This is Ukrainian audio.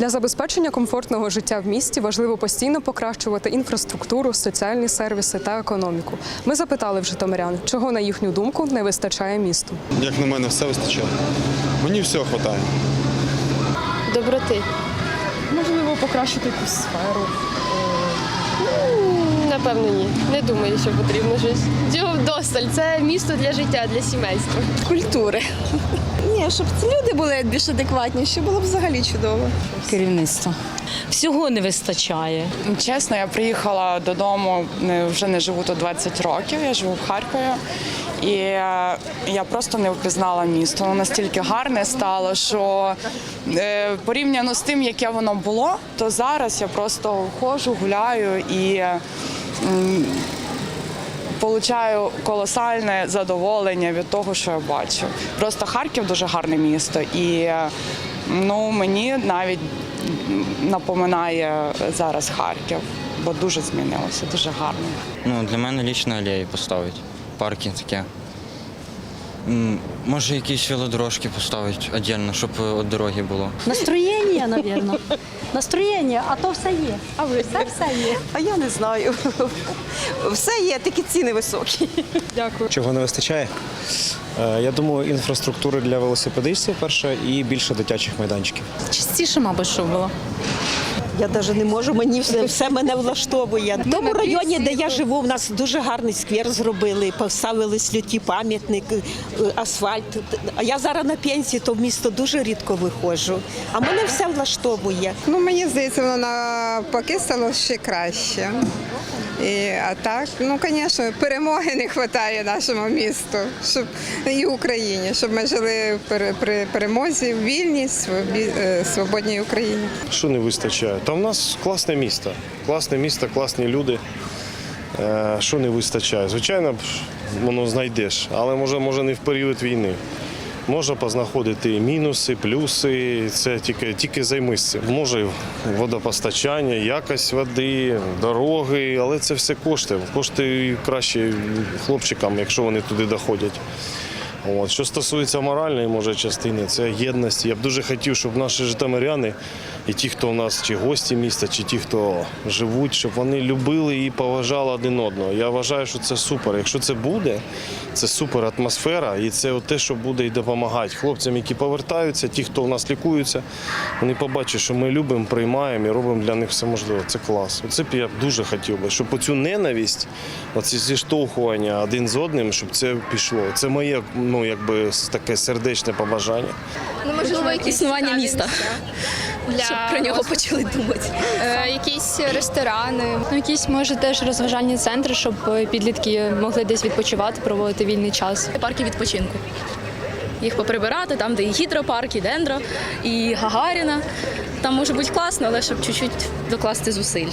Для забезпечення комфортного життя в місті важливо постійно покращувати інфраструктуру, соціальні сервіси та економіку. Ми запитали в житомирян, чого на їхню думку не вистачає місту. Як на мене, все вистачає. Мені всього вистачає. Доброти. Можливо, покращити якусь сферу. Напевно, ні. Не думаю, що потрібно щось. Цього вдосталь. Це місто для життя, для сімейства. культури. Ні, щоб люди були більш адекватніші, було б взагалі чудово. керівництва. Всього не вистачає. Чесно, я приїхала додому, вже не живу тут 20 років, я живу в Харкові. І я просто не впізнала місто. Воно настільки гарне стало, що е, порівняно з тим, яке воно було, то зараз я просто ходжу, гуляю і получаю колосальне задоволення від того, що я бачу. Просто Харків дуже гарне місто, і е, ну мені навіть напоминає зараз Харків, бо дуже змінилося, дуже гарно. Ну, для мене лічно алеї поставить. Парки таке. Може, якісь велодорожки поставити віддільно, щоб від дороги було. Настроєння, напевно. Настроєння, а то все є. А ви все все є. А я не знаю. Все є, такі ціни високі. Дякую. Чого не вистачає? Е, Я думаю, інфраструктури для велосипедистів перше і більше дитячих майданчиків. Частіше, мабуть, що було. Я навіть не можу, мені все, все мене влаштовує. В тому районі, де я живу, в нас дуже гарний сквер зробили, поставили сліті пам'ятник, е, асфальт. А я зараз на пенсії, то в місто дуже рідко виходжу. А мене все влаштовує. Ну, мені здається, воно навпаки стало ще краще. І, а так, ну, звісно, перемоги не вистачає нашому місту, щоб і Україні, щоб ми жили при перемозі в вільній, е, свободній Україні. Що не вистачає? Та в нас класне місто. Класне місто, класні люди. Е, Що не вистачає? Звичайно, воно знайдеш, але може, може не в період війни. Можна познаходити мінуси, плюси. Це тільки, тільки займись. Може водопостачання, якість води, дороги, але це все кошти. Кошти краще хлопчикам, якщо вони туди доходять. От. Що стосується моральної може, частини, це єдності. Я б дуже хотів, щоб наші житомиряни і ті, хто у нас, чи гості міста, чи ті, хто живуть, щоб вони любили і поважали один одного. Я вважаю, що це супер. Якщо це буде, це супер атмосфера, і це те, що буде і допомагати хлопцям, які повертаються, ті, хто у нас лікуються, вони побачать, що ми любимо, приймаємо і робимо для них все можливе. Це клас. Оце б дуже хотів би, щоб оцю ненависть, оці зіштовхування один з одним, щоб це пішло. Це моє, ну якби таке сердечне побажання. Ну, можливо, якісь Існування міста. для Щоб про нього почали думати. Е, якісь ресторани. Ну, якісь може теж розважальні центри, щоб е, підлітки могли десь відпочивати, проводити вільний час. Парки відпочинку. Їх поприбирати, там, де і гідропарк, і дендро, і Гагаріна. Там може бути класно, але щоб чуть-чуть докласти зусиль.